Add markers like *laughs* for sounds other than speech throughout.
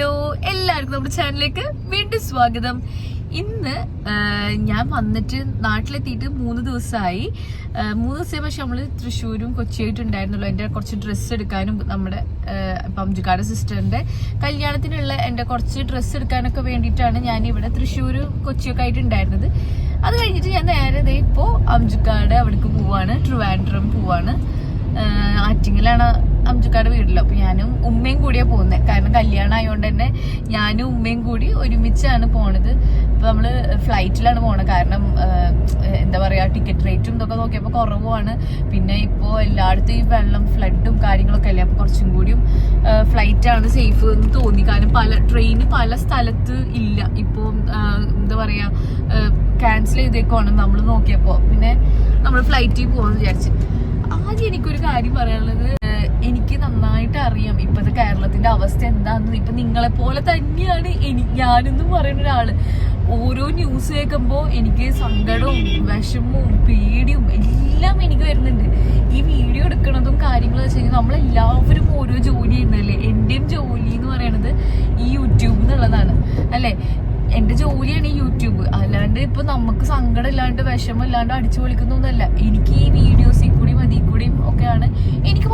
Hello എല്ലാവർക്കും നമ്മുടെ ചാനലിലേക്ക് വീണ്ടും സ്വാഗതം. ഇന്ന് ഞാൻ വന്നിട്ട് നാട്ടിലെത്തിയിട്ട് മൂന്ന് ദിവസമായി. മൂന്ന് ദിവസമായി പക്ഷെ നമ്മൾ തൃശ്ശൂരും കൊച്ചിയായിട്ടുണ്ടായിരുന്നല്ലോ എന്റെ കുറച്ച് ഡ്രസ്സ് എടുക്കാനും നമ്മുടെ പംജുക്കാട് സിസ്റ്ററിന്റെ കല്യാണത്തിനുള്ള എന്റെ കുറച്ച് ഡ്രസ്സ് എടുക്കാനൊക്കെ വേണ്ടിയിട്ടാണ് ഞാൻ ഇവിടെ തൃശ്ശൂരും കൊച്ചിയൊക്കെ ആയിട്ടുണ്ടായിരുന്നത്. അത് കഴിഞ്ഞിട്ട് ഞാൻ നേരെ ഇപ്പോൾ അംജുക്കാട് അവിടേക്ക് പോവാണ്. ട്രിവാൻഡ്രം പോവാണ്. ആറ്റിങ്ങലാണ് അംജുക്കാട് വീട്ടിലോ. അപ്പൊ ഞാനും ഉമ്മയും കൂടിയാ പോകുന്നത് കാരണം കല്യാണം ആയതുകൊണ്ട് തന്നെ ഞാനും ഉമ്മയും കൂടി ഒരുമിച്ചാണ് പോണത്. ഇപ്പൊ നമ്മൾ ഫ്ലൈറ്റിലാണ് പോണത്. കാരണം എന്താ പറയാ ടിക്കറ്റ് റേറ്റും ഇതൊക്കെ നോക്കിയപ്പോൾ കുറവുമാണ്. പിന്നെ ഇപ്പോ എല്ലായിടത്തും ഈ വെള്ളം ഫ്ലഡും കാര്യങ്ങളൊക്കെ അല്ലേ? അപ്പൊ കുറച്ചും കൂടിയും ഫ്ലൈറ്റ് ആണ് സേഫ് എന്ന് തോന്നി. കാരണം പല ട്രെയിൻ പല സ്ഥലത്ത് ഇല്ല. ഇപ്പോൾ എന്താ പറയാ ക്യാൻസൽ ചെയ്തേക്കുവാണ് നമ്മൾ നോക്കിയപ്പോൾ പിന്നെ നമ്മൾ ഫ്ലൈറ്റിൽ പോവാന്ന് വിചാരിച്ചു. ആദ്യം എനിക്കൊരു കാര്യം പറയാനുള്ളത് അറിയാം. ഇപ്പോഴത്തെ കേരളത്തിന്റെ അവസ്ഥ എന്താണെന്ന് ഇപ്പൊ നിങ്ങളെ പോലെ തന്നെയാണ് എനി ഞാനെന്നും പറയുന്ന ഒരാൾ. ഓരോ ന്യൂസ് കേൾക്കുമ്പോൾ എനിക്ക് സങ്കടവും വിഷമവും പേടിയും എല്ലാം എനിക്ക് വരുന്നുണ്ട്. ഈ വീഡിയോ എടുക്കുന്നതും കാര്യങ്ങളും വെച്ച് കഴിഞ്ഞാൽ നമ്മളെല്ലാവരും ഓരോ ജോലി ചെയ്യുന്നതല്ലേ? എന്റെയും ജോലി എന്ന് പറയണത് ഈ യൂട്യൂബ് എന്നുള്ളതാണ് അല്ലേ? എന്റെ ജോലിയാണ് ഈ യൂട്യൂബ് അല്ലാണ്ട് ഇപ്പൊ നമുക്ക് സങ്കടം ഇല്ലാണ്ട് വിഷമം ഇല്ലാണ്ട് അടിച്ചു പൊളിക്കുന്നൊന്നുമല്ല. എനിക്ക് ഈ വീഡിയോസിൽ കൂടിയും അതിൽ കൂടിയും ഒക്കെയാണ് എനിക്ക്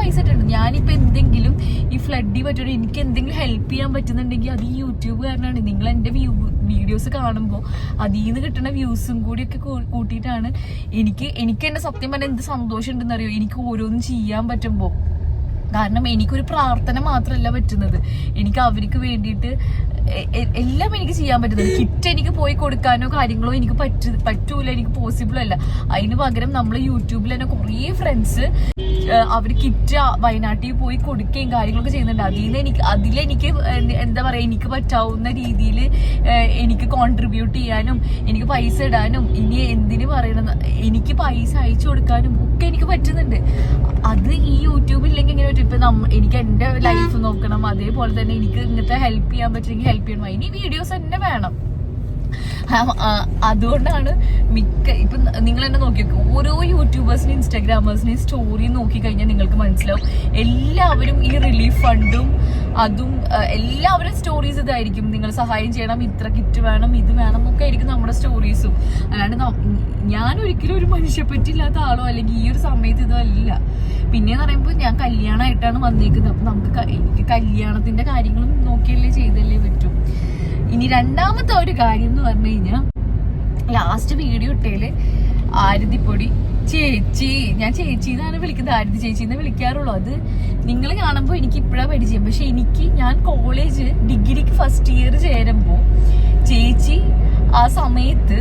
പൈസ ഇട്ടുണ്ട് ഞാനിപ്പോ എന്തെങ്കിലും ഈ ഫ്ലഡി പറ്റുന്ന എനിക്ക് എന്തെങ്കിലും ഹെൽപ്പ് ചെയ്യാൻ പറ്റുന്നുണ്ടെങ്കിൽ അത് ഈ യൂട്യൂബ് കാരണമാണ് നിങ്ങൾ എന്റെ വ്യൂ വീഡിയോസ് കാണുമ്പോൾ അതിൽ നിന്ന് കിട്ടുന്ന വ്യൂസും കൂടിയൊക്കെ കൂട്ടിയിട്ടാണ് എനിക്ക് എനിക്ക് എന്റെ സത്യം പറഞ്ഞാൽ എന്ത് സന്തോഷം ഉണ്ടെന്ന് അറിയോ എനിക്ക് ഓരോന്നും ചെയ്യാൻ പറ്റുമ്പോൾ കാരണം എനിക്കൊരു പ്രാർത്ഥന മാത്രമല്ല പറ്റുന്നത്. എനിക്ക് അവർക്ക് വേണ്ടിയിട്ട് എല്ലാം എനിക്ക് ചെയ്യാൻ പറ്റുന്നത്. കിറ്റ് എനിക്ക് പോയി കൊടുക്കാനോ കാര്യങ്ങളോ എനിക്ക് പറ്റു പറ്റൂല. എനിക്ക് പോസിബിൾ അല്ല. അതിന് പകരം നമ്മൾ യൂട്യൂബിൽ തന്നെ കുറേ ഫ്രണ്ട്സ് അവർ കിറ്റ് വയനാട്ടിൽ പോയി കൊടുക്കുകയും കാര്യങ്ങളൊക്കെ ചെയ്യുന്നുണ്ട്. അതിൽ എനിക്ക് അതിലെനിക്ക് എന്ത്- എന്താ പറയാ എനിക്ക് പറ്റാവുന്ന രീതിയിൽ എനിക്ക് കോൺട്രിബ്യൂട്ട് ചെയ്യാനും എനിക്ക് പൈസ ഇടാനും ഇനി എന്തിന് പറയണം എനിക്ക് പൈസ അയച്ചു കൊടുക്കാനും ഒക്കെ എനിക്ക് പറ്റുന്നുണ്ട്. അത് ഈ യൂട്യൂബ് ഇല്ലെങ്കിൽ ഇങ്ങനെ പറ്റും ഇപ്പൊ എനിക്ക് എന്റെ ലൈഫ് നോക്കണം. അതേപോലെ തന്നെ എനിക്ക് ഇങ്ങനത്തെ ഹെൽപ്പ് ചെയ്യാൻ പറ്റുമെങ്കിൽ ഹെൽപ്പ് ചെയ്യണം. ഇനി വീഡിയോസ് തന്നെ വേണം. അതുകൊണ്ടാണ് മിക്ക ഇപ്പം നിങ്ങൾ തന്നെ നോക്കി ഓരോ യൂട്യൂബേഴ്സിനും ഇൻസ്റ്റാഗ്രാമേഴ്സിനെയും സ്റ്റോറി നോക്കി കഴിഞ്ഞാൽ നിങ്ങൾക്ക് മനസ്സിലാവും. എല്ലാവരും ഈ റിലീഫ് ഫണ്ടും അതും എല്ലാവരും സ്റ്റോറീസ് ഇതായിരിക്കും. നിങ്ങൾ സഹായം ചെയ്യണം ഇത്ര കിറ്റ് വേണം ഇത് വേണം ഒക്കെ ആയിരിക്കും നമ്മുടെ സ്റ്റോറീസും അല്ലാണ്ട് ഞാൻ ഒരിക്കലും ഒരു മനുഷ്യ പറ്റില്ലാത്ത ആളോ അല്ലെങ്കിൽ ഈ ഒരു സമയത്ത് ഇതോ അല്ല. പിന്നെന്ന് പറയുമ്പോൾ ഞാൻ കല്യാണമായിട്ടാണ് വന്നേക്കുന്നത്. അപ്പം നമുക്ക് എനിക്ക് കല്യാണത്തിന്റെ കാര്യങ്ങളും നോക്കിയല്ലേ ചെയ്തല്ലേ പറ്റും. ഇനി രണ്ടാമത്തെ ഒരു കാര്യം എന്ന് പറഞ്ഞു കഴിഞ്ഞാൽ ലാസ്റ്റ് വീഡിയോ ഇട്ടേൽ ആരതിപ്പൊടി. ചേച്ചി ഞാൻ ചേച്ചി എന്നാണ് വിളിക്കുന്നത്. ആരതി ചേച്ചി എന്ന് വിളിക്കാറുള്ളൂ. അത് നിങ്ങൾ കാണുമ്പോൾ എനിക്ക് ഇപ്പോഴാണ് പരിചയം. പക്ഷെ എനിക്ക് ഞാൻ കോളേജ് ഡിഗ്രിക്ക് ഫസ്റ്റ് ഇയർ ചേരുമ്പോൾ ചേച്ചി ആ സമയത്ത്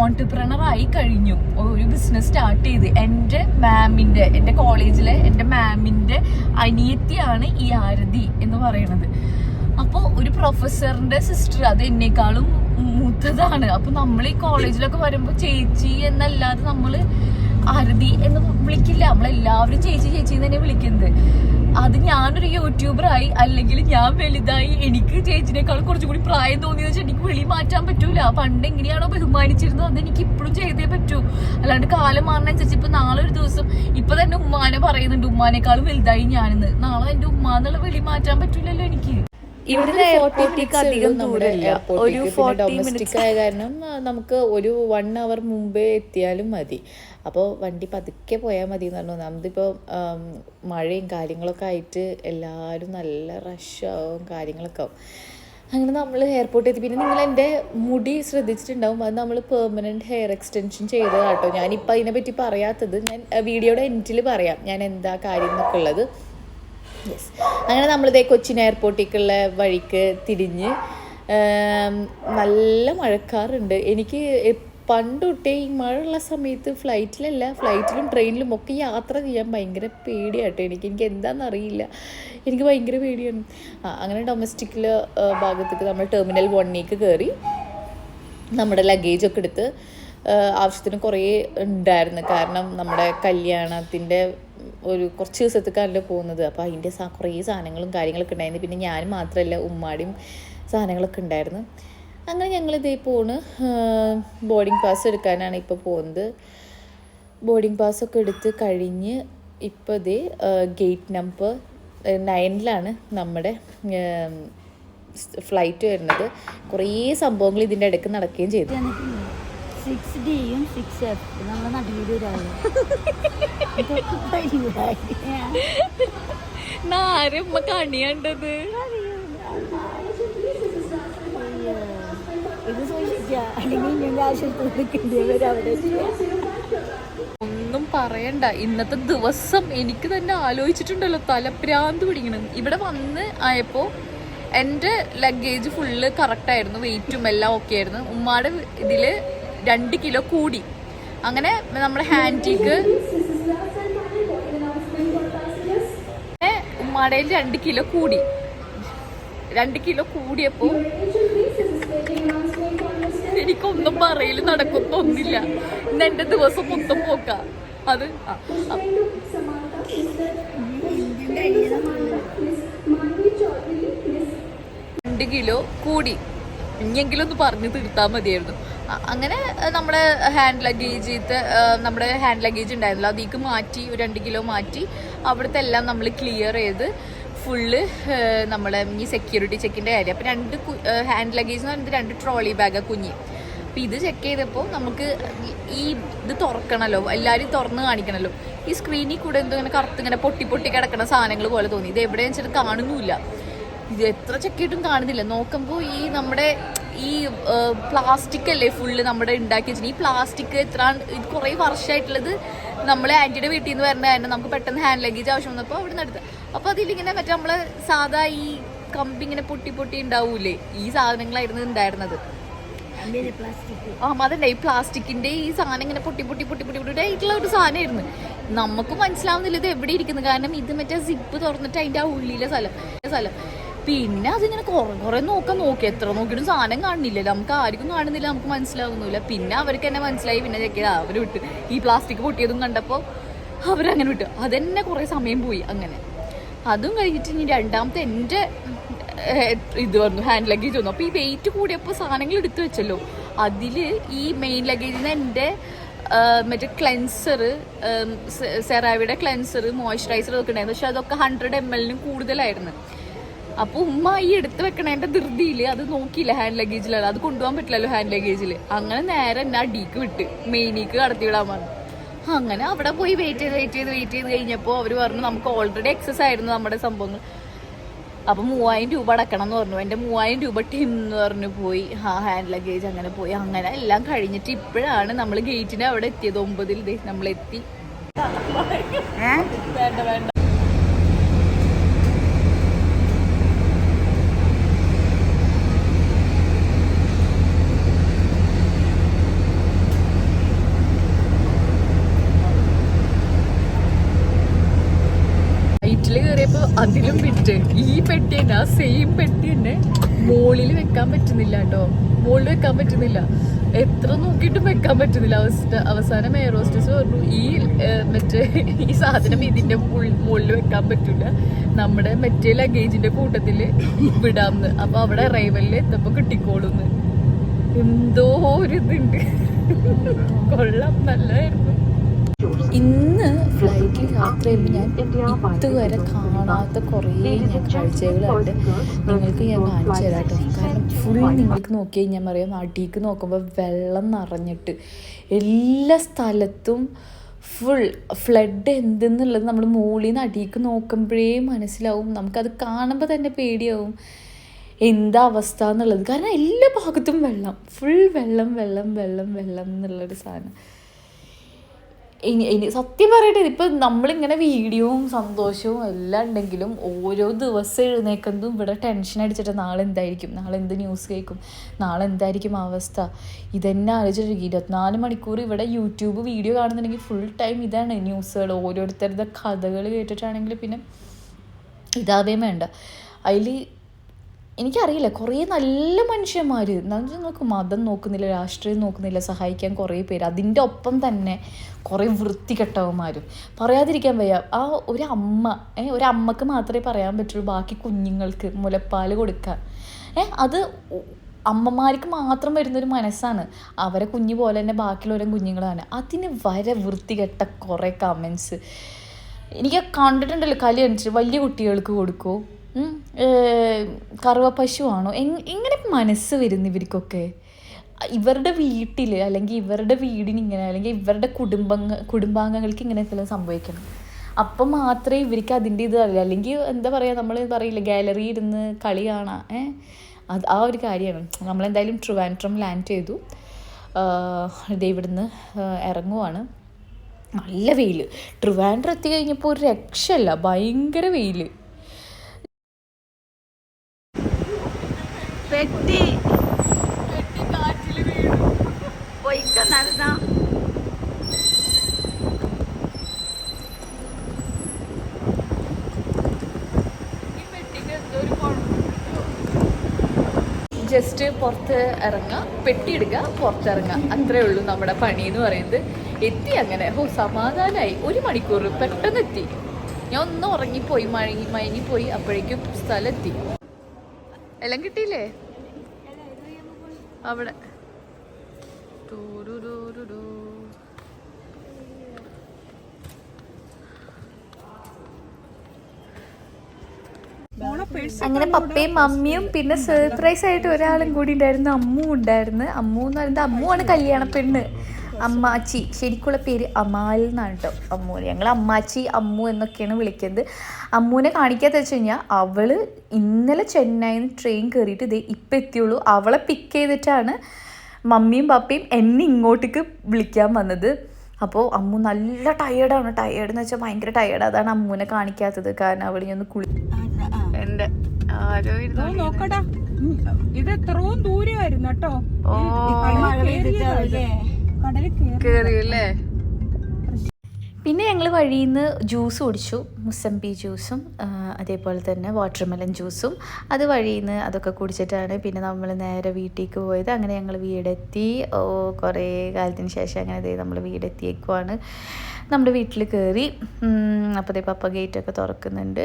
ഓൺടർപ്രണർ ആയി കഴിഞ്ഞു. ഒരു ബിസിനസ് സ്റ്റാർട്ട് ചെയ്ത്. എന്റെ മാമിന്റെ എന്റെ കോളേജിലെ എന്റെ മാമിന്റെ അനിയത്തിയാണ് ഈ ആരതി എന്ന് പറയുന്നത്. അപ്പോൾ ഒരു പ്രൊഫസറിന്റെ സിസ്റ്റർ അത് എന്നെക്കാളും മൂത്തതാണ്. അപ്പൊ നമ്മൾ ഈ കോളേജിലൊക്കെ വരുമ്പോ ചേച്ചി എന്നല്ലാതെ നമ്മൾ ആരതി എന്ന് വിളിക്കില്ല. നമ്മളെല്ലാവരും ചേച്ചി ചേച്ചി എന്ന് തന്നെ വിളിക്കുന്നത്. അത് ഞാനൊരു യൂട്യൂബറായി അല്ലെങ്കിൽ ഞാൻ വലുതായി. എനിക്ക് ചേച്ചിനേക്കാൾ കുറച്ചും കൂടി പ്രായം തോന്നിയെന്ന് വെച്ചാൽ എനിക്ക് വെളി മാറ്റാൻ പറ്റൂല. പണ്ട് എങ്ങനെയാണോ ബഹുമാനിച്ചിരുന്നത്. അത് എനിക്ക് ഇപ്പോഴും ചെയ്തേ പറ്റൂ. അല്ലാണ്ട് കാലം മാറുന്നതനുസരിച്ച് ഇപ്പൊ നാളെ ഒരു ദിവസം ഇപ്പൊ തന്നെ ഉമ്മാനെ പറയുന്നുണ്ട്. ഉമ്മാനേക്കാളും വലുതായി ഞാനെന്ന്. നാളെ എന്റെ ഉമ്മ എന്നുള്ള വിളി മാറ്റാൻ പറ്റൂലല്ലോ എനിക്ക്. ഇവിടുന്ന് എയർപോർട്ടിലേക്ക് അധികം ദൂരമില്ല ഒരു ഡൊമസ്റ്റിക് ആയ കാരണം നമുക്ക് ഒരു വൺ അവർ മുമ്പേ എത്തിയാലും മതി. അപ്പോൾ വണ്ടി പതുക്കെ പോയാൽ മതി എന്ന് പറഞ്ഞു നമ്മളിപ്പോൾ മഴയും കാര്യങ്ങളൊക്കെ ആയിട്ട് എല്ലാവരും നല്ല റഷാവും കാര്യങ്ങളൊക്കെ ആവും. അങ്ങനെ നമ്മൾ എയർപോർട്ടിൽ എത്തി. പിന്നെ നിങ്ങൾ എന്റെ മുടി ശ്രദ്ധിച്ചിട്ടുണ്ടാവും. അത് നമ്മൾ പെർമനന്റ് ഹെയർ എക്സ്റ്റൻഷൻ ചെയ്തതാട്ടോ. ഞാനിപ്പോൾ അതിനെപ്പറ്റി പറയാത്തത് ഞാൻ വീഡിയോയുടെ എൻഡിൽ പറയാം. ഞാൻ എന്താ കാര്യം എന്നൊക്കെ ഉള്ളത്. യെസ് അങ്ങനെ നമ്മളിതേ കൊച്ചിൻ എയർപോർട്ടിലേക്കുള്ള വഴിക്ക് തിരിഞ്ഞ് നല്ല മഴക്കാറുണ്ട്. എനിക്ക് പണ്ട് തൊട്ടേ ഈ മഴയുള്ള സമയത്ത് ഫ്ലൈറ്റിലല്ല ഫ്ലൈറ്റിലും ട്രെയിനിലും ഒക്കെ യാത്ര ചെയ്യാൻ ഭയങ്കര പേടിയാട്ടോ. എനിക്ക് എനിക്ക് എന്താണെന്ന് അറിയില്ല എനിക്ക് ഭയങ്കര പേടിയാണ്. അങ്ങനെ ഡൊമസ്റ്റിക്കിൽ ഭാഗത്തേക്ക് നമ്മൾ ടെർമിനൽ വണ്ണിലേക്ക് കയറി നമ്മുടെ ലഗേജൊക്കെ എടുത്ത് ആവശ്യത്തിന് കുറേ ഉണ്ടായിരുന്നു. കാരണം നമ്മുടെ കല്യാണത്തിന്റെ ഒരു കുറച്ച് ദിവസത്തേക്കാണല്ലോ പോകുന്നത്. അപ്പോൾ അതിന്റെ സാ കുറേ സാധനങ്ങളും കാര്യങ്ങളൊക്കെ ഉണ്ടായിരുന്നു. പിന്നെ ഞാനും മാത്രമല്ല ഉമ്മാടിയും സാധനങ്ങളൊക്കെ ഉണ്ടായിരുന്നു. അങ്ങനെ ഞങ്ങളിതേ പോണ്. ബോർഡിംഗ് പാസ് എടുക്കാനാണ് ഇപ്പോൾ പോകുന്നത്. ബോർഡിംഗ് പാസ്സൊക്കെ എടുത്ത് കഴിഞ്ഞ് ഇപ്പോൾ ഇതേ ഗേറ്റ് നമ്പർ നയനിലാണ് നമ്മുടെ ഫ്ലൈറ്റ് വരുന്നത്. കുറേ സംഭവങ്ങൾ ഇതിന്റെ ഇടയ്ക്ക് നടക്കുകയും ചെയ്തു. സിക്സ് ഡിയും സിക്സ് എഫ് നമ്മുടെ നടുവിൽ ഒരാൾ. *laughs* *laughs* ആരമ്മ കണിയണ്ടത്? ഒന്നും പറയണ്ട. ഇന്നത്തെ ദിവസം എനിക്ക് തന്നെ ആലോചിച്ചിട്ടുണ്ടല്ലോ തലപ്രാന്ത് പിടിക്കണം. ഇവിടെ വന്ന് ആയപ്പോ എന്റെ ലഗേജ് ഫുള്ള് കറക്റ്റ് ആയിരുന്നു വെയിറ്റും എല്ലാം ഓക്കെ ആയിരുന്നു. ഉമ്മാടെ ഇതിൽ രണ്ട് കിലോ കൂടി. അങ്ങനെ നമ്മുടെ ഹാൻഡിക്ക് ഉമ്മാടയിൽ രണ്ട് കിലോ കൂടി. രണ്ട് കിലോ കൂടിയപ്പോ എനിക്കൊന്നും പറയൽ നടക്കുന്നൊന്നില്ല ഇന്ന് എന്റെ ദിവസം മൊത്തം പോക്ക. അത്. രണ്ട് കിലോ കൂടി. ഇനിയെങ്കിലും ഒന്ന് പറഞ്ഞു തീർത്താൽ മതിയായിരുന്നു. അങ്ങനെ നമ്മുടെ ഹാൻഡ് ലഗേജ് നമ്മുടെ ഹാൻഡ് ലഗേജ് ഉണ്ടായിരുന്നല്ലോ അതിലേക്ക് മാറ്റി ഒരു രണ്ട് കിലോ മാറ്റി അവിടുത്തെ എല്ലാം നമ്മൾ ക്ലിയർ ചെയ്ത് ഫുള്ള് നമ്മളെ ഈ സെക്യൂരിറ്റി ചെക്കിന്റെ കാര്യം. അപ്പോൾ രണ്ട് ഹാൻഡ് ലഗേജ് എന്ന് പറയുന്നത് രണ്ട് ട്രോളി ബാഗ് കുഞ്ഞി. അപ്പം ഇത് ചെക്ക് ചെയ്തപ്പോൾ നമുക്ക് ഈ ഇത് തുറക്കണമല്ലോ എല്ലാവരും തുറന്ന് കാണിക്കണമല്ലോ ഈ സ്ക്രീനിൽ കൂടെ എന്തോ ഇങ്ങനെ കറുത്ത് ഇങ്ങനെ പൊട്ടി പൊട്ടി കിടക്കുന്ന സാധനങ്ങൾ പോലെ തോന്നി. ഇത് എവിടെയെന്ന് വെച്ചിട്ട് കാണുന്നുമില്ല. ഇത് എത്ര ചെക്കിയിട്ടും കാണുന്നില്ല. നോക്കുമ്പോൾ ഈ നമ്മുടെ ഈ പ്ലാസ്റ്റിക് അല്ലേ ഫുള്ള് നമ്മുടെ ഉണ്ടാക്കി വെച്ചിട്ട് ഈ പ്ലാസ്റ്റിക് എത്ര ഇത് കുറേ വർഷമായിട്ടുള്ളത് നമ്മൾ ആന്റിയുടെ വീട്ടിൽ നിന്ന് വരുന്ന കാരണം നമുക്ക് പെട്ടെന്ന് ഹാൻഡ് ലഗേജ് ആവശ്യം വന്നപ്പോൾ അവിടെ നിന്ന് എടുത്ത്. അപ്പോൾ അതിലിങ്ങനെ മറ്റേ നമ്മൾ സാധാ ഈ കമ്പി ഇങ്ങനെ പൊട്ടി പൊട്ടി ഉണ്ടാവൂലേ? ഈ സാധനങ്ങളായിരുന്നു ഉണ്ടായിരുന്നത്. ആ അതന്നെ ഈ പ്ലാസ്റ്റിക്കിന്റെ ഈ സാധനം ഇങ്ങനെ പൊട്ടി പൊട്ടി പൊട്ടി പൊട്ടി പൊട്ടി ആയിട്ടുള്ള ഒരു സാധനമായിരുന്നു. നമുക്ക് മനസ്സിലാവുന്നില്ല ഇത് എവിടെ ഇരിക്കുന്നു. കാരണം ഇത് മറ്റേ സിപ്പ് തുറന്നിട്ട് അതിന്റെ ആ ഉള്ളിലെ സ്ഥലം. സ്ഥലം. പിന്നെ അതിങ്ങനെ കുറെ കുറെ നോക്കാൻ നോക്കി. എത്ര നോക്കിയിട്ടും സാധനം കാണുന്നില്ലല്ലോ. നമുക്ക് ആർക്കും കാണുന്നില്ല നമുക്ക് മനസ്സിലാവുന്നില്ല. പിന്നെ അവർക്ക് എന്നെ മനസ്സിലായി പിന്നെ ചെക്ക് ചെയ്ത് അവർ വിട്ട്. ഈ പ്ലാസ്റ്റിക് പൊട്ടിയതും കണ്ടപ്പോൾ അവരങ്ങനെ വിട്ടു. അതെന്നെ കുറെ സമയം പോയി അങ്ങനെ. അതും കഴിഞ്ഞിട്ട് ഇനി രണ്ടാമത്തെ എന്റെ ഇത് വന്നു ഹാൻഡ് ലഗേജ് വന്നു. അപ്പോൾ ഈ വെയിറ്റ് കൂടിയപ്പോൾ സാധനങ്ങൾ എടുത്തു വെച്ചല്ലോ. അതിൽ ഈ മെയിൻ ലഗേജിൽ നിന്ന് എന്റെ മറ്റേ ക്ലെൻസർ സെറാവിയുടെ ക്ലെൻസർ മോയ്സ്ചറൈസർ ഒക്കെ ഉണ്ടായിരുന്നു. പക്ഷെ അതൊക്കെ ഹൺഡ്രഡ് എം എല്ലിനും കൂടുതലായിരുന്നു. അപ്പോൾ ഉമ്മ ഈ എടുത്ത് വെക്കണേന്റെ ധൃതിയിൽ അത് നോക്കിയില്ല ഹാൻഡ് ലഗേജിലല്ല അത് കൊണ്ടുപോകാൻ പറ്റില്ലല്ലോ ഹാൻഡ് ലഗേജിൽ അങ്ങനെ നേരെ എന്നെ അടിക്ക് വിട്ട്. മെയിനിക്ക് കടത്തി വിടാൻ പറഞ്ഞു. അങ്ങനെ അവിടെ പോയി വെയിറ്റ് ചെയ്ത് വെയിറ്റ് ചെയ്ത് വെയിറ്റ് ചെയ്ത് കഴിഞ്ഞപ്പോൾ അവർ പറഞ്ഞു നമുക്ക് ഓൾറെഡി എക്സസ് ആയിരുന്നു നമ്മുടെ സംഭവങ്ങൾ. അപ്പൊ മൂവായിരം രൂപ അടക്കണം എന്ന് പറഞ്ഞു. എന്റെ മൂവായിരം രൂപ ടിം എന്ന് പറഞ്ഞു പോയി. ആ ഹാൻഡ് ലഗേജ് അങ്ങനെ പോയി. അങ്ങനെ എല്ലാം കഴിഞ്ഞിട്ട് ഇപ്പോഴാണ് നമ്മൾ ഗേറ്റിന് അവിടെ എത്തിയത്. ഒമ്പതിൽ നമ്മൾ എത്തി വേണ്ട വേണ്ട ഫ്ലൈറ്റിൽ കയറിയപ്പോ അതിലും വിറ്റ് ഈ പെട്ടി തന്നെ ആ സെയിം പെട്ടി തന്നെ മോളിൽ വെക്കാൻ പറ്റുന്നില്ല കേട്ടോ. മോളിൽ വെക്കാൻ പറ്റുന്നില്ല. എത്ര നോക്കിയിട്ടും വെക്കാൻ പറ്റുന്നില്ല. അവസ്ഥ അവസാനം എയർ ഹോസ്റ്റസ് പറഞ്ഞു ഈ മറ്റേ ഈ സാധനം ഇതിന്റെ മുകളിൽ വെക്കാൻ പറ്റില്ല നമ്മുടെ മറ്റേ ലഗേജിന്റെ കൂട്ടത്തിൽ വിടാമെന്ന് അപ്പോൾ അവിടെ റൈവലിൽ എത്തപ്പോ കിട്ടിക്കോളുന്ന്. എന്തോ ഒരു ഇതുണ്ട്. കൊള്ളാം. നല്ലതായിരുന്നു. ഇന്ന് ഫ്ലൈറ്റിൽ യാത്ര ചെയ്യുമ്പോൾ ഞാൻ ഇതുവരെ കാണാത്ത കുറേ ഞാൻ കാഴ്ചകളുണ്ട്. നിങ്ങൾക്ക് ഞാൻ കാണിച്ചു തരാം കേട്ടോ കാരണം ഫുൾ നിങ്ങൾക്ക് നോക്കി കഴിഞ്ഞാൽ പറയാം അടിക്ക് നോക്കുമ്പോൾ വെള്ളം നിറഞ്ഞിട്ട് എല്ലാ സ്ഥലത്തും ഫുൾ ഫ്ലഡ് എന്തെന്നുള്ളത് നമ്മൾ മുകളിൽ നിന്ന് അടിക്ക് നോക്കുമ്പോഴേ മനസ്സിലാവും. നമുക്കത് കാണുമ്പോൾ തന്നെ പേടിയാവും. എന്താ അവസ്ഥ എന്നുള്ളത്. കാരണം എല്ലാ ഭാഗത്തും വെള്ളം. ഫുൾ വെള്ളം വെള്ളം വെള്ളം വെള്ളം എന്നുള്ളൊരു സാധനം. ഇനി ഇനി സത്യം പറയട്ടെ ഇപ്പം നമ്മളിങ്ങനെ വീഡിയോവും സന്തോഷവും എല്ലാം ഉണ്ടെങ്കിലും ഓരോ ദിവസം എഴുന്നേക്കുന്നതും ഇവിടെ ടെൻഷൻ അടിച്ചിട്ട് നാളെ എന്തായിരിക്കും? നാളെ എന്ത് ന്യൂസ് കേൾക്കും? നാളെ എന്തായിരിക്കും അവസ്ഥ? ഇതെന്നെ ആലോചിച്ചിട്ട് ഇരുപത്തിനാല് മണിക്കൂർ ഇവിടെ യൂട്യൂബ് വീഡിയോ കാണുന്നുണ്ടെങ്കിൽ ഫുൾ ടൈം ഇതാണ് ന്യൂസുകൾ ഓരോരുത്തരുടെ കഥകൾ കേട്ടിട്ടാണെങ്കിൽ പിന്നെ ഇതാവേം വേണ്ട. അതിൽ എനിക്കറിയില്ല കുറേ നല്ല മനുഷ്യന്മാർ എന്നാലും നമുക്ക് മതം നോക്കുന്നില്ല രാഷ്ട്രീയം നോക്കുന്നില്ല സഹായിക്കാൻ കുറേ പേര്. അതിന്റെ ഒപ്പം തന്നെ കുറേ വൃത്തികെട്ടവന്മാരും. പറയാതിരിക്കാൻ വയ്യ ആ ഒരു അമ്മ ഏ ഒരു അമ്മയ്ക്ക് മാത്രമേ പറയാൻ പറ്റുള്ളൂ ബാക്കി കുഞ്ഞുങ്ങൾക്ക് മുലപ്പാൽ കൊടുക്കാൻ ഏ അത് അമ്മമാർക്ക് മാത്രം വരുന്നൊരു മനസ്സാണ്. അവരെ കുഞ്ഞു പോലെ തന്നെ ബാക്കിയുള്ളവരും കുഞ്ഞുങ്ങളാണ്. അതിന് വരെ വൃത്തികെട്ട കുറേ കമൻസ് എനിക്ക് കണ്ടിട്ടുണ്ടല്ലോ കലി അനുസരിച്ച് വലിയ കുട്ടികൾക്ക് കൊടുക്കൂ. ഉം, ഏ, കറുവ പശുവാണോ എങ് എങ്ങനെ മനസ്സ് വരുന്നു ഇവർക്കൊക്കെ? ഇവരുടെ വീട്ടിൽ അല്ലെങ്കിൽ ഇവരുടെ വീടിന് ഇങ്ങനെ അല്ലെങ്കിൽ ഇവരുടെ കുടുംബങ്ങ കുടുംബാംഗങ്ങൾക്ക് ഇങ്ങനെ എന്തെങ്കിലും സംഭവിക്കണം. അപ്പം മാത്രമേ ഇവർക്ക് അതിന്റെ ഇത് അറിയില്ല അല്ലെങ്കിൽ എന്താ പറയുക നമ്മൾ പറയില്ല ഗാലറി ഇരുന്ന് കളി കാണാം ഏ? അത് ആ ഒരു കാര്യമാണ്. നമ്മളെന്തായാലും ട്രിവാൻഡ്രം ലാൻഡ് ചെയ്തു. ഇവിടുന്ന് ഇറങ്ങുവാണ് നല്ല വെയിൽ ട്രിവാൻഡ്രം എത്തി കഴിഞ്ഞപ്പോൾ ഒരു രക്ഷയല്ല. ഭയങ്കര വെയിൽ ജസ്റ്റ് പുറത്ത് ഇറങ്ങുക പെട്ടി എടുക്കുക പുറത്തിറങ്ങുക അത്രേ ഉള്ളൂ നമ്മുടെ പണി എന്ന് പറയുന്നത്. എത്തി അങ്ങനെ. ഓ സമാധാനമായി ഒരു മണിക്കൂർ പെട്ടെന്ന് എത്തി. ഞാൻ ഒന്ന് ഉറങ്ങിപ്പോയി മഴങ്ങി മയങ്ങിപ്പോയി. അപ്പോഴേക്കും സ്ഥലം എത്തി. എല്ലാം കിട്ടിയില്ലേ? അവിടെ. ടൂരുരുരുരു. അങ്ങനെ പപ്പയും മമ്മിയും പിന്നെ സർപ്രൈസ് ആയിട്ട് ഒരാളും കൂടി ഉണ്ടായിരുന്നു. അമ്മു ഉണ്ടായിരുന്നു. അമ്മു എന്ന് പറയുന്നത് അമ്മുവാണ് കല്യാണ പെണ്ണ് അമ്മാച്ചി. ശരിക്കുള്ള പേര് അമാൽ എന്നാണ് കേട്ടോ അമ്മു ഞങ്ങൾ അമ്മാച്ചി അമ്മു എന്നൊക്കെയാണ് വിളിക്കുന്നത്. അമ്മുവിനെ കാണിക്കാത്ത വെച്ച് കഴിഞ്ഞാൽ അവൾ ഇന്നലെ ചെന്നൈയിൽ നിന്ന് ട്രെയിൻ കയറിയിട്ട് ഇതേ ഇപ്പം എത്തിയുള്ളൂ. അവളെ പിക്ക് ചെയ്തിട്ടാണ് മമ്മിയും പപ്പയും എന്നെ ഇങ്ങോട്ടേക്ക് വിളിക്കാൻ വന്നത്. അപ്പോൾ അമ്മു നല്ല ടയേർഡാണ് ടയേർഡ് എന്ന് വെച്ചാൽ ഭയങ്കര ടയേർഡ് അതാണ് അമ്മുവിനെ കാണിക്കാത്തത്. കാരണം അവിടെ കുളി എന്റെ ആരോ നോക്കടാ. ഇത് എത്രയും ദൂരമായിരുന്നു കേട്ടോ. കേറിയല്ലേ? പിന്നെ ഞങ്ങൾ വഴിയിൽ നിന്ന് ജ്യൂസ് കുടിച്ചു. മുസമ്പി ജ്യൂസും അതേപോലെ തന്നെ വാട്ടർമെലൻ ജ്യൂസും. അത് വഴിയിൽ നിന്ന് അതൊക്കെ കുടിച്ചിട്ടാണ് പിന്നെ നമ്മൾ നേരെ വീട്ടിലേക്ക് പോയത്. അങ്ങനെ ഞങ്ങൾ വീടെത്തി. ഓ കുറേ കാലത്തിന് ശേഷം അങ്ങനെ ദേ നമ്മൾ വീടെത്തിയേക്കുവാണ്. നമ്മുടെ വീട്ടിൽ കയറി അപ്പോൾ ദേ പപ്പ ഗേറ്റൊക്കെ തുറക്കുന്നുണ്ട്.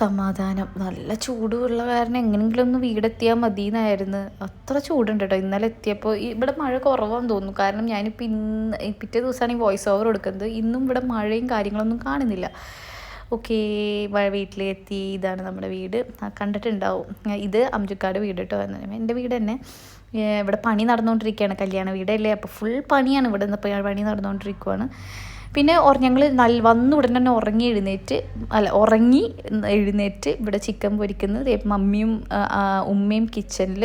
സമാധാനം. നല്ല ചൂടുള്ള കാരണം എങ്ങനെയെങ്കിലും ഒന്ന് വീടെത്തിയാൽ മതി എന്നായിരുന്നു അത്ര ചൂടുണ്ട് കേട്ടോ ഇന്നലെ എത്തിയപ്പോൾ ഇവിടെ മഴ കുറവാന്ന് തോന്നുന്നു. കാരണം ഞാനിപ്പോൾ ഇന്ന് പിറ്റേ ദിവസമാണ് ഈ വോയിസ് ഓവർ കൊടുക്കുന്നത്. ഇന്നും ഇവിടെ മഴയും കാര്യങ്ങളൊന്നും കാണുന്നില്ല. ഓക്കെ വീട്ടിലെത്തി. ഇതാണ് നമ്മുടെ വീട്. കണ്ടിട്ടുണ്ടാവും. ഇത് അംജുക്കാട് വീട് കേട്ടോ എന്ന് എന്റെ വീട് തന്നെ. ഇവിടെ പണി നടന്നുകൊണ്ടിരിക്കുകയാണ് കല്യാണ വീടല്ലേ? അപ്പോൾ ഫുൾ പണിയാണ് ഇവിടെ നിന്ന് പണി നടന്നുകൊണ്ടിരിക്കുവാണ് പിന്നെ ഞങ്ങൾ നല്ല വന്ന ഉടനെ തന്നെ ഉറങ്ങി എഴുന്നേറ്റ് അല്ല ഉറങ്ങി എഴുന്നേറ്റ് ഇവിടെ ചിക്കൻ പൊരിക്കുന്നത് മമ്മിയും ഉമ്മയും കിച്ചണിൽ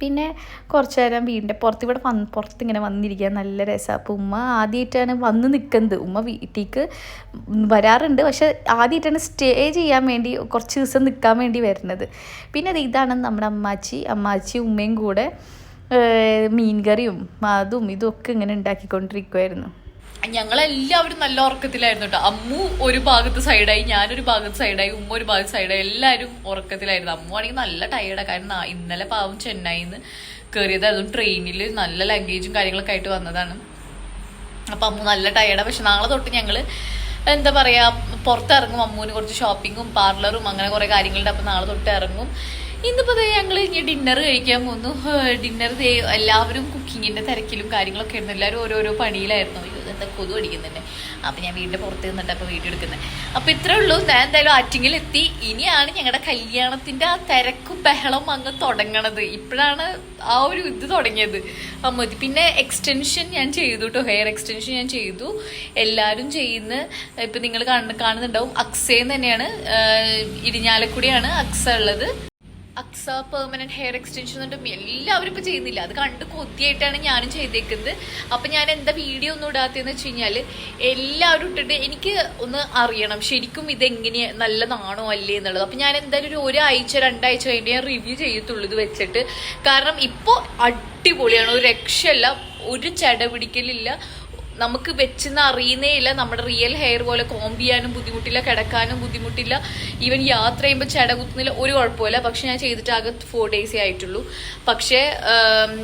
പിന്നെ കുറച്ച് നേരം വീടിന്റെ പുറത്ത് ഇവിടെ വന്ന് പുറത്ത് ഇങ്ങനെ വന്നിരിക്കുക നല്ല രസമാണ് അപ്പോൾ ഉമ്മ ആദ്യമായിട്ടാണ് വന്ന് നിൽക്കുന്നത് ഉമ്മ വീട്ടിലേക്ക് വരാറുണ്ട്. പക്ഷെ ആദ്യമായിട്ടാണ് സ്റ്റേ ചെയ്യാൻ വേണ്ടി കുറച്ച് ദിവസം നിൽക്കാൻ വേണ്ടി വരുന്നത്. പിന്നെ അത് ഇതാണ് നമ്മുടെ അമ്മാച്ചി. അമ്മാച്ചി ഉമ്മയും കൂടെ മീൻ മീൻകറിയും അതും ഇതും ഒക്കെ ഇങ്ങനെ ഉണ്ടാക്കിക്കൊണ്ടിരിക്കുമായിരുന്നു ഞങ്ങളെല്ലാവരും നല്ല ഉറക്കത്തിലായിരുന്നു കേട്ടോ. അമ്മു ഒരു ഭാഗത്ത് സൈഡായി ഞാനൊരു ഭാഗത്ത് സൈഡായി ഉമ്മ ഒരു ഭാഗത്ത് സൈഡായി എല്ലാവരും ഉറക്കത്തിലായിരുന്നു. അമ്മു ആണെങ്കിൽ നല്ല ടയേർഡാണ് കാരണം ഇന്നലെ പാവം ചെന്നൈയിൽ നിന്ന് കയറിയതായിരുന്നു ട്രെയിനിൽ നല്ല ലഗേജും കാര്യങ്ങളൊക്കെ ആയിട്ട് വന്നതാണ്. അപ്പം അമ്മു നല്ല ടയേർഡാണ് പക്ഷെ നാളെ തൊട്ട് ഞങ്ങൾ എന്താ പറയുക പുറത്തിറങ്ങും അമ്മുവിന് കുറച്ച് ഷോപ്പിങ്ങും പാർലറും അങ്ങനെ കുറേ കാര്യങ്ങളുണ്ട്. അപ്പം നാളെ തൊട്ട് ഇറങ്ങും. ഇന്നിപ്പോൾ ഞങ്ങൾ ഇനി ഡിന്നർ കഴിക്കാൻ പോന്നു. ഡിന്നർ എല്ലാവരും കുക്കിങ്ങിന്റെ തിരക്കിലും കാര്യങ്ങളൊക്കെ ആയിരുന്നു. എല്ലാവരും ഓരോരോ പണിയിലായിരുന്നു. എന്താ കൊതു അടിക്കുന്നുണ്ട്. അപ്പം ഞാൻ വീടിന്റെ പുറത്ത് നിന്നിട്ട് അപ്പോൾ വീഡിയോ എടുക്കുന്നത്. അപ്പോൾ ഇത്രേ ഉള്ളൂ. ഞാൻ എന്തായാലും ആറ്റിങ്ങിലെത്തി ഇനിയാണ് ഞങ്ങളുടെ കല്യാണത്തിന്റെ ആ തിരക്കും ബഹളം അങ്ങ് തുടങ്ങണത്. ഇപ്പോഴാണ് ആ ഒരു ഇത് തുടങ്ങിയത്. അമ്മതി. പിന്നെ എക്സ്റ്റൻഷൻ ഞാൻ ചെയ്തു കേട്ടോ ഹെയർ എക്സ്റ്റൻഷൻ ഞാൻ ചെയ്തു. എല്ലാവരും ചെയ്യുന്ന ഇപ്പം നിങ്ങൾ കാണുന്നുണ്ടാവും. അക്സേന്ന് തന്നെയാണ് ഇടിഞ്ഞാലക്കുടിയാണ് അക്സ ഉള്ളത്. അക്സ പെർമനന്റ് ഹെയർ എക്സ്റ്റൻഷൻ എന്നിട്ടും എല്ലാവരും ഇപ്പൊ ചെയ്യുന്നില്ല. അത് കണ്ട് കൊതിയായിട്ടാണ് ഞാനും ചെയ്തേക്കുന്നത്. അപ്പൊ ഞാൻ എന്താ വീഡിയോ ഒന്നും ഇടാത്തതെന്ന് വെച്ച് കഴിഞ്ഞാൽ എല്ലാവരും ഇട്ടിട്ട് എനിക്ക് ഒന്ന് അറിയണം. ശരിക്കും ഇത് എങ്ങനെയാ നല്ലതാണോ അല്ലേ എന്നുള്ളത്. അപ്പൊ ഞാൻ എന്തായാലും ഒരു ഒരാഴ്ച രണ്ടാഴ്ച കഴിഞ്ഞ് ഞാൻ റിവ്യൂ ചെയ്യത്തുള്ളൂ ഇത് വെച്ചിട്ട്. കാരണം ഇപ്പോ അടിപൊളിയാണ്. ഒരു രക്ഷയല്ല. ഒരു ചെട പിടിക്കലില്ല നമുക്ക് വെച്ചെന്ന് അറിയുന്നേ ഇല്ല. നമ്മുടെ റിയൽ ഹെയർ പോലെ കോംബ് ചെയ്യാനും ബുദ്ധിമുട്ടില്ല കിടക്കാനും ബുദ്ധിമുട്ടില്ല. ഈവൻ യാത്ര ചെയ്യുമ്പോൾ ചെട കുത്തുന്നില്ല ഒരു കുഴപ്പമില്ല പക്ഷെ ഞാൻ ചെയ്തിട്ട് ആകെ ഫോർ ഡേയ്സേ ആയിട്ടുള്ളൂ. പക്ഷേ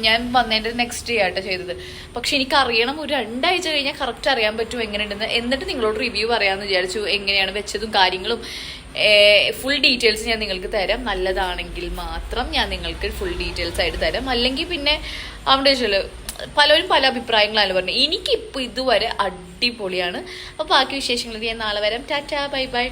ഞാൻ വന്നതിന്റെ നെക്സ്റ്റ് ഡേ ആട്ടോ ചെയ്തത്. പക്ഷെ എനിക്ക് അറിയണം ഒരു രണ്ടാഴ്ച കഴിഞ്ഞാൽ കറക്റ്റ് അറിയാൻ പറ്റും എങ്ങനെയുണ്ടെന്ന്. എന്നിട്ട് നിങ്ങളോട് റിവ്യൂ പറയാമെന്ന് വിചാരിച്ചു എങ്ങനെയാണ് വെച്ചതും കാര്യങ്ങളും. ഫുൾ ഡീറ്റെയിൽസ് ഞാൻ നിങ്ങൾക്ക് തരാം. നല്ലതാണെങ്കിൽ മാത്രം ഞാൻ നിങ്ങൾക്ക് ഫുൾ ഡീറ്റെയിൽസ് ആയിട്ട് തരാം. അല്ലെങ്കിൽ പിന്നെ അവിടെ വെച്ചല്ലോ പലരും പല അഭിപ്രായങ്ങളാണ് പറഞ്ഞത്. എനിക്കിപ്പോൾ ഇതുവരെ അടിപൊളിയാണ്. അപ്പോൾ ബാക്കി വിശേഷങ്ങൾ ഞാൻ നാളെ വരാം. Tata bye bye.